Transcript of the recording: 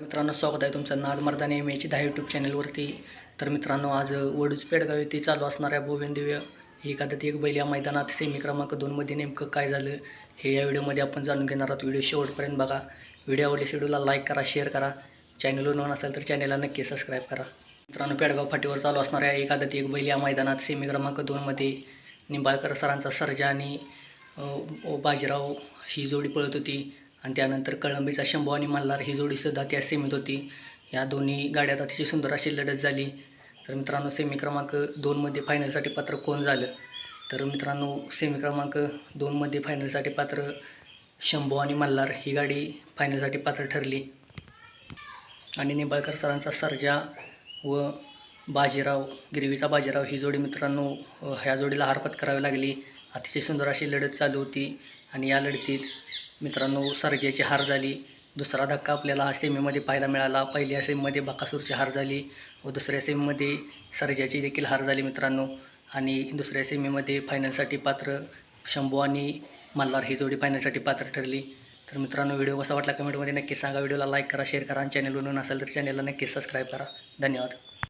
मित्रांनो स्वागत आहे तुमचं नाद मर्दाने एम एची दहा यूट्यूब चॅनलवरती तर मित्रांनो आज वडूज पेडगाव येथे चालू असणाऱ्या भोवेंदिव्य एक आदत एक बैल या मैदानात सेमी क्रमांक दोनमध्ये नेमकं काय झालं हे या व्हिडिओमध्ये आपण जाणून घेणार आहोत. व्हिडिओ शेवटपर्यंत बघा. व्हिडिओ आवडले शेड्यूलला लाईक करा शेअर करा. चॅनलवर नोन असेल तर चॅनलला नक्की सबस्क्राईब करा. मित्रांनो पेडगाव फाटीवर चालू असणाऱ्या एक एक बैल या मैदानात सेमी क्रमांक दोनमध्ये निंबाळकर सरांचा सर्जा आणि बाजीराव ही जोडी पळत होती. आणि त्यानंतर कळंबीचा शंभू आणि मल्हार ही जोडीसुद्धा त्या सेमीत होती. या दोन्ही गाड्यात अतिशय सुंदर अशी लढत झाली. तर मित्रांनो सेमी क्रमांक दोनमध्ये फायनलसाठी पात्र कोण झालं? तर मित्रांनो सेमी क्रमांक दोनमध्ये फायनलसाठी पात्र शंभू आणि मल्हार ही गाडी फायनलसाठी पात्र ठरली. आणि निंबाळकर सरांचा सर्जा व बाजीराव गिरवीचा बाजीराव ही जोडी मित्रांनो ह्या जोडीला हार पत्करावी लागली. अतिशय सुंदर अशी लढत चालू होती. आणि या लढतीत मित्रांनो सर्जाची हार झाली. दुसरा धक्का आपल्याला सेमीमध्ये पाहायला मिळाला. पहिल्या सेमीमध्ये बकासूरची हार झाली व दुसऱ्या सेमीमध्ये सर्जाची देखील हार झाली मित्रांनो. आणि दुसऱ्या सेमीमध्ये फायनलसाठी पात्र शंभू आणि मल्हार ही जोडी फायनलसाठी पात्र ठरली. तर मित्रांनो व्हिडिओ कसा वाटला कमेंटमध्ये नक्की सांगा. व्हिडिओला लाईक करा शेअर करा आणि चॅनलवरून असेल तर चॅनलला नक्की सबस्क्राईब करा. धन्यवाद.